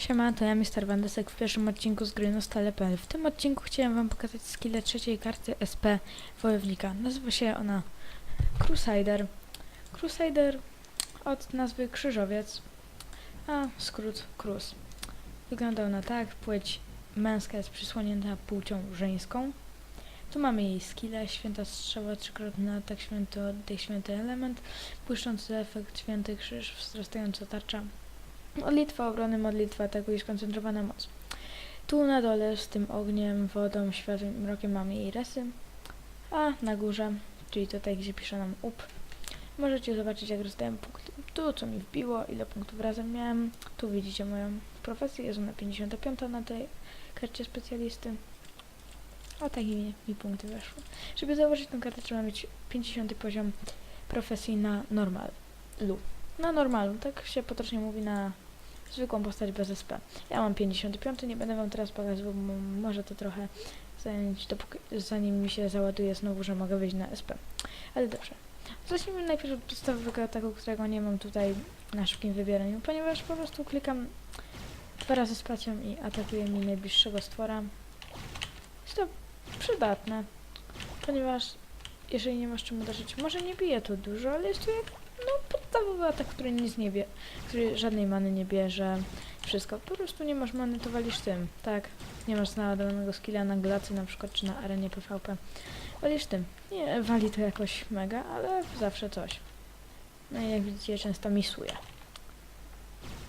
Siema, to ja Mr. Wandesek w pierwszym odcinku z gry Nostale.pl. W tym odcinku chciałem wam pokazać skillę trzeciej karty SP Wojownika. Nazywa się ona Crusader. Crusader od nazwy Krzyżowiec, a skrót Cruz. Wygląda ona tak, płeć męska jest przysłonięta płcią żeńską. Tu mamy jej skillę, święta strzała, trzykrotny atak, święty oddech, święty element, błyszczący efekt, święty krzyż, wzrastająca tarcza, Modlitwa obrony, modlitwa ataku i skoncentrowana moc. Tu na dole z tym ogniem, wodą, światłem i mrokiem mamy jej resy, a na górze, czyli tutaj gdzie pisze nam up, możecie zobaczyć jak rozdałem punkty. Tu co mi wbiło, ile punktów razem miałem. Tu widzicie moją profesję, jest ona 55 na tej karcie specjalisty. O takie mi, mi punkty weszły. Żeby założyć tę kartę trzeba mieć 50 poziom profesji na normalu. Na normalu, tak się potocznie mówi na zwykłą postać bez SP. Ja mam 55, nie będę wam teraz pokazywał, bo może to trochę zająć, dopóki, zanim mi się załaduje znowu, że mogę wyjść na SP. Ale dobrze. Zacznijmy najpierw od podstawowego ataku, którego nie mam tutaj na szybkim wybieraniu, ponieważ po prostu klikam dwa razy spacją i atakuje mi najbliższego stwora. Jest to przydatne, ponieważ jeżeli nie masz czym uderzyć, może nie bije to dużo, ale jest to jak podstawowy atak, który nic nie bie, który żadnej many nie bierze, wszystko. Po prostu nie masz many, to walisz tym, tak. Nie masz naładowanego skilla na glacy na przykład, czy na arenie PvP. Walisz tym. Nie wali to jakoś mega, ale zawsze coś. No i jak widzicie, często misuje.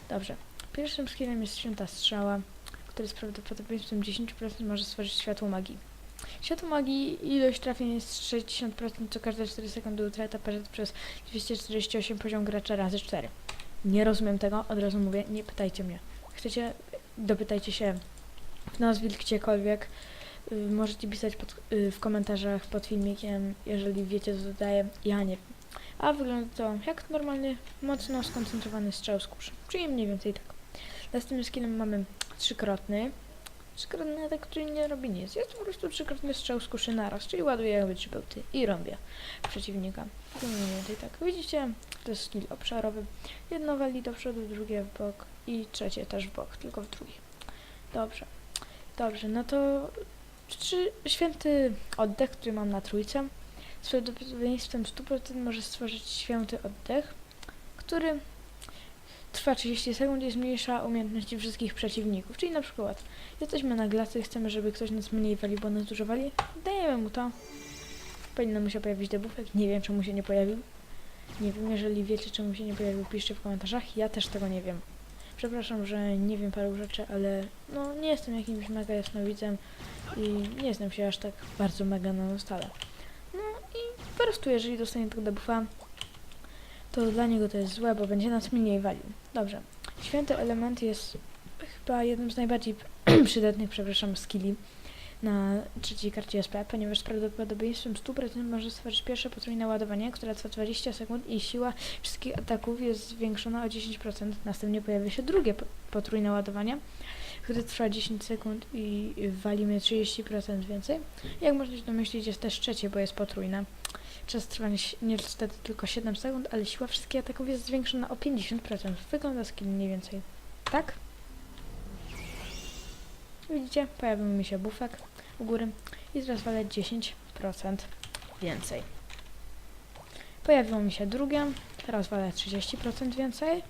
Dobrze. Pierwszym skillem jest święta strzała, który z prawdopodobieństwem 10% może stworzyć światło magii. Światło magii, ilość trafień jest 60%, co każde 4 sekundy utrata przez 248 poziom gracza razy 4. Nie rozumiem tego, od razu mówię, nie pytajcie mnie. Chcecie, dopytajcie się w nazwie gdziekolwiek. Y, możecie pisać pod, y, w komentarzach pod filmikiem, jeżeli wiecie co dodaję. Ja nie wiem. A wygląda to jak normalny, mocno skoncentrowany strzał z kuszy. Czyli mniej więcej tak. Następnym skillem mamy trzykrotny. Trzykrotny atak, który nie robi nic. Jest po prostu trzykrotny strzał z kuszy naraz, czyli ładuje jakby trzy bełty i rąbie przeciwnika. To tak. Widzicie, to jest skill obszarowy. Jedno wali do przodu, drugie w bok i trzecie też w bok, tylko w drugi. Dobrze. Dobrze, no to czy święty oddech, który mam na trójce, z prawdopodobieństwem 100% może stworzyć święty oddech, który trwa 30 sekund i zmniejsza umiejętności wszystkich przeciwników. Czyli na przykład jesteśmy na glacy, chcemy, żeby ktoś nas mniej walił, bo nas dużo wali, dajemy mu to. Powinno mu się pojawić debufek, nie wiem czemu się nie pojawił. Nie wiem, jeżeli wiecie czemu się nie pojawił, piszcie w komentarzach, ja też tego nie wiem. Przepraszam, że nie wiem paru rzeczy, ale no nie jestem jakimś mega jasnowidzem i nie znam się aż tak bardzo mega na stale. No i po prostu jeżeli dostanie tego debuffa, to dla niego to jest złe, bo będzie nas mniej walił. Dobrze. Święty element jest chyba jednym z najbardziej przydatnych, przepraszam, skilli na trzeciej karcie SP, ponieważ z prawdopodobieństwem 100% może stworzyć pierwsze potrójne ładowanie, które trwa 20 sekund i siła wszystkich ataków jest zwiększona o 10%. Następnie pojawia się drugie po- potrójne ładowanie, które trwa 10 sekund i walimy 30% więcej. Jak można się domyślić, jest też trzecie, bo jest potrójne. Czas si- niestety tylko 7 sekund, ale siła wszystkich ataków jest zwiększona o 50%. Wygląda skill mniej więcej tak. Widzicie? Pojawił mi się bufek u góry i teraz walę 10% więcej. Pojawiło mi się drugie, teraz walę 30% więcej.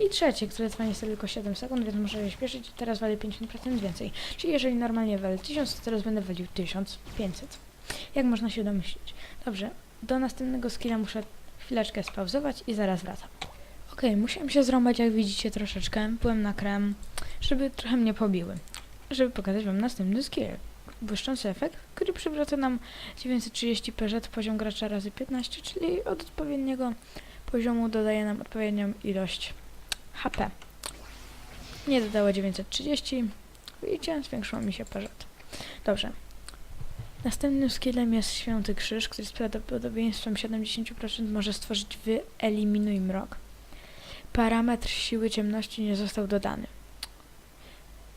I trzecie, które trwa niestety tylko 7 sekund, więc muszę się śpieszyć. Teraz walę 50% więcej. Czyli jeżeli normalnie walę 1000, to teraz będę walił 1500. Jak można się domyślić. Dobrze, do następnego skilla muszę chwileczkę spauzować i zaraz wracam. Okej, musiałem się zrąbać, jak widzicie, troszeczkę. Byłem na krem, żeby trochę mnie pobiły. Żeby pokazać wam następny skill. Błyszczący efekt, który przywraca nam 930 PZ poziom gracza razy 15, czyli od odpowiedniego poziomu dodaje nam odpowiednią ilość HP. Nie dodało 930. Widzicie, zwiększyło mi się PZ. Dobrze. Następnym skillem jest Święty Krzyż, który z prawdopodobieństwem 70% może stworzyć wyeliminuj mrok. Parametr siły ciemności nie został dodany.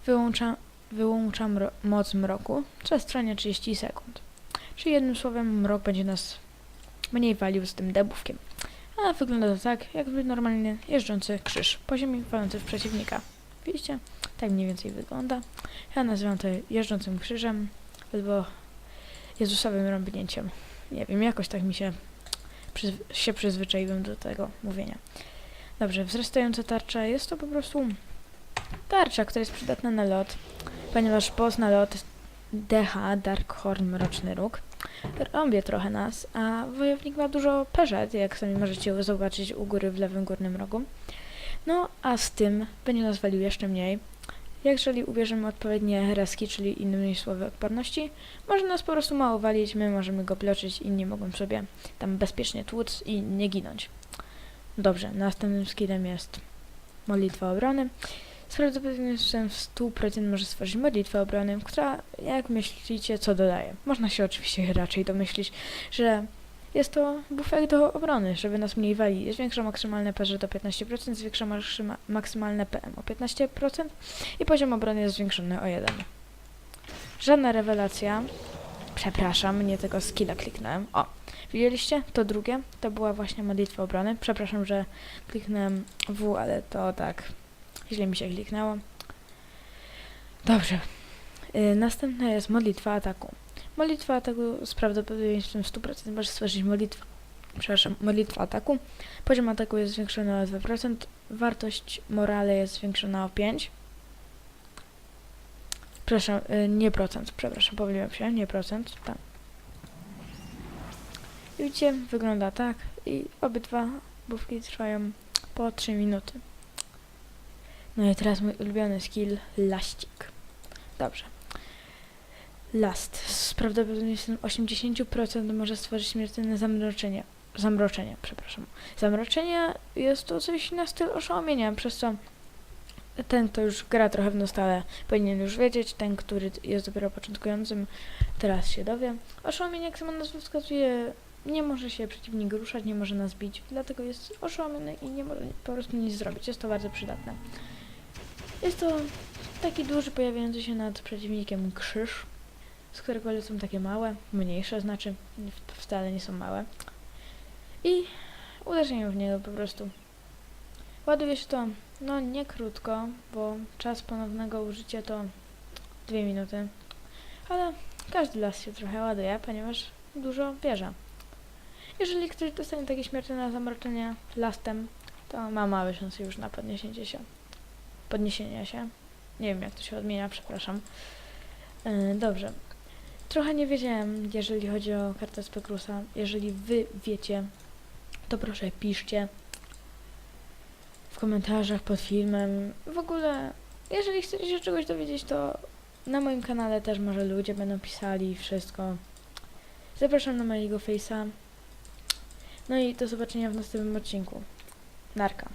Wyłącza, wyłącza mro, moc mroku. Czas trwania 30 sekund. Czyli jednym słowem mrok będzie nas mniej walił z tym debuffkiem. A wygląda to tak, jakby normalnie jeżdżący krzyż po ziemi walący w przeciwnika. Widzicie? Tak mniej więcej wygląda. Ja nazywam to jeżdżącym krzyżem albo Jezusowym rąbnięciem. Nie wiem, jakoś tak mi się, się przyzwyczaiłem do tego mówienia. Dobrze, wzrastająca tarcza jest to po prostu tarcza, która jest przydatna na lot, ponieważ boss lot DH, Darkhorn, Mroczny Róg, rąbie trochę nas, a wojownik ma dużo perzet, jak sami możecie zobaczyć u góry w lewym górnym rogu. No, a z tym będzie nas walił jeszcze mniej. Jeżeli ubierzemy odpowiednie reski, czyli innymi słowy odporności, może nas po prostu mało walić, my możemy go bloczyć, inni mogą sobie tam bezpiecznie tłuc i nie ginąć. Dobrze, następnym skillem jest modlitwa obrony. Z prawdopodobieństwem w 100% może stworzyć modlitwę obrony, która, jak myślicie, co dodaje? Można się oczywiście raczej domyślić, że jest to bufek do obrony, żeby nas mniej wali. Zwiększa maksymalne PG do 15%, zwiększa maksymalne PM o 15% i poziom obrony jest zwiększony o 1. Żadna rewelacja. Przepraszam, nie tego skilla kliknąłem. O, widzieliście? To drugie, to była właśnie modlitwa obrony. Przepraszam, że kliknąłem W, ale to tak źle mi się kliknęło. Dobrze. Y, następna jest modlitwa ataku. Modlitwa ataku z prawdopodobieństwem 100% może stworzyć modlitwę. Przepraszam, modlitwa ataku. Poziom ataku jest zwiększony o 2%, wartość morale jest zwiększona o 5%. Przepraszam, y, nie procent, przepraszam, pomyliłem się, nie procent, tak. Widzicie, wygląda tak i obydwa bufki trwają po 3 minuty. No i teraz mój ulubiony skill, laścik. Dobrze. Last. Z prawdopodobieństwem 80% może stworzyć śmiertelne zamroczenie. Zamroczenie, przepraszam. Zamroczenie jest to coś na styl oszołomienia, przez co ten, kto już gra trochę w Nostale, powinien już wiedzieć. Ten, który jest dopiero początkującym, teraz się dowie. Oszołomienie, jak sama nazwa wskazuje, nie może się przeciwnik ruszać, nie może nas bić, dlatego jest oszołomiony i nie może po prostu nic zrobić. Jest to bardzo przydatne. Jest to taki duży, pojawiający się nad przeciwnikiem krzyż, z którego lecą takie małe, mniejsze, znaczy wcale nie są małe. I uderzenie w niego po prostu. Ładuje się to, no nie krótko, bo czas ponownego użycia to dwie minuty, ale każdy las się trochę ładuje, ponieważ dużo bierze. Jeżeli ktoś dostanie takie śmiertelne zamroczenie lastem, to ma małe szanse już na podniesienie się. Podniesienie się. Nie wiem jak to się odmienia, przepraszam. Yy, dobrze. Trochę nie wiedziałem, jeżeli chodzi o kartę Spekrusa. Jeżeli wy wiecie, to proszę piszcie w komentarzach pod filmem. W ogóle, jeżeli chcecie się czegoś dowiedzieć, to na moim kanale też może ludzie będą pisali wszystko. Zapraszam na mojego face'a. No i do zobaczenia w następnym odcinku. Narka.